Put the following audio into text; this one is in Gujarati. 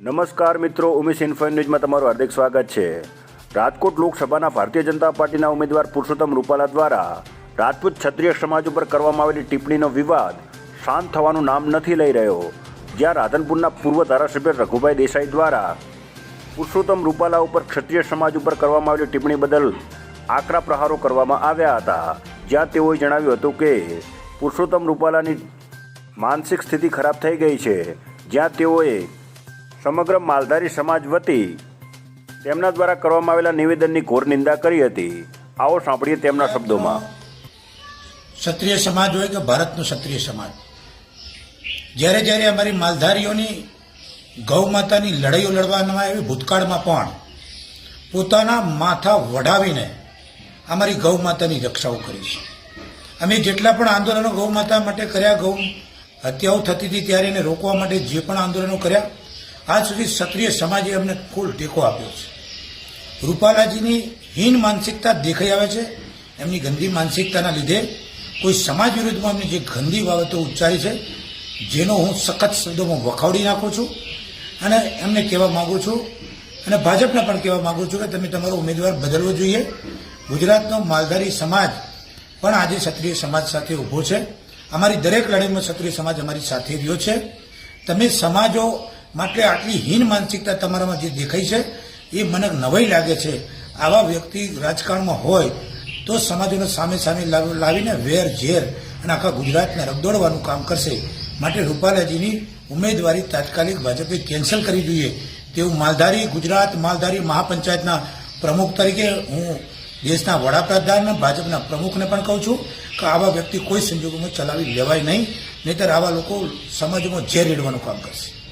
નમસ્કાર મિત્રો, ઉમેશ ઇન્ફો ન્યૂઝમાં તમારું હાર્દિક સ્વાગત છે. રાજકોટ લોકસભાના ભારતીય જનતા પાર્ટીના ઉમેદવાર પુરુષોત્તમ રૂપાલા દ્વારા રાજપૂત ક્ષત્રિય સમાજ ઉપર કરવામાં આવેલી ટિપ્પણીનો વિવાદ શાંત થવાનું નામ નથી લઈ રહ્યો. જ્યાં રાધનપુરના પૂર્વ ધારાસભ્ય રઘુભાઈ દેસાઈ દ્વારા પુરુષોત્તમ રૂપાલા ઉપર ક્ષત્રિય સમાજ ઉપર કરવામાં આવેલી ટિપ્પણી બદલ આકરા પ્રહારો કરવામાં આવ્યા હતા. જ્યાં તેઓએ જણાવ્યું હતું કે, પુરુષોત્તમ રૂપાલાની માનસિક સ્થિતિ ખરાબ થઈ ગઈ છે. જ્યાં તેઓએ સમગ્ર માલધારી સમાજ વતી તેમના દ્વારા કરવામાં આવેલા નિવેદનની ઘોર નિંદા કરી હતી. આવો સાંભળીએ તેમના શબ્દોમાં. ક્ષત્રિય સમાજ હોય કે ભારતનો ક્ષત્રિય સમાજ? જ્યારે જ્યારે અમારી માલધારીઓની ગૌ માતાની લડાઈઓ લડવામાં આવી, ભૂતકાળમાં પણ પોતાના માથા વઢાવીને અમારી ગૌ માતાની રક્ષાઓ કરી છે. અમે જેટલા પણ આંદોલનો ગૌ માતા માટે કર્યા, ગૌ હત્યાઓ થતી હતી ત્યારે એને રોકવા માટે જે પણ આંદોલનો કર્યા આજ સુધી ક્ષત્રિય સમાજે અમને ફૂલ ટેકો આપ્યો છે. રૂપાલાજીની હીન માનસિકતા દેખાઈ આવે છે. એમની ગંદી માનસિકતાના લીધે કોઈ સમાજ વિરુદ્ધમાં એમની જે ગંદી બાબતો ઉચ્ચારી છે, જેનો હું સખત શબ્દોમાં વખાવડી નાખું છું અને એમને કહેવા માગું છું અને ભાજપને પણ કહેવા માગું છું કે તમે તમારો ઉમેદવાર બદલવો જોઈએ. ગુજરાતનો માલધારી સમાજ પણ આજે ક્ષત્રિય સમાજ સાથે ઊભો છે. અમારી દરેક લડાઈમાં ક્ષત્રિય સમાજ અમારી સાથે રહ્યો છે. તમે સમાજો માટે આટલી હીન માનસિકતા તમારામાં જે દેખાય છે, એ મને નવાઈ લાગે છે. આવા વ્યક્તિ રાજકારણમાં હોય, તો સમાજોને સામે સામે લાવ- લાવીને વેર, ઝેર અને આખા ગુજરાતને રગદોડવાનું કામ કરશે. માટે રૂપાલાજીની ઉમેદવારી તાત્કાલિક ભાજપે કેન્સલ કરવી જોઈએ. તેવું માલધારી, ગુજરાત માલધારી મહાપંચાયતના પ્રમુખ તરીકે હું દેશના વડાપ્રધાન, ભાજપના પ્રમુખને પણ કહું છું કે આવા વ્યક્તિ કોઈ સંજોગોમાં ચલાવી લેવાય નહીં, નહીતર આવા લોકો સમાજમાં ઝેર રેડવાનું કામ કરશે.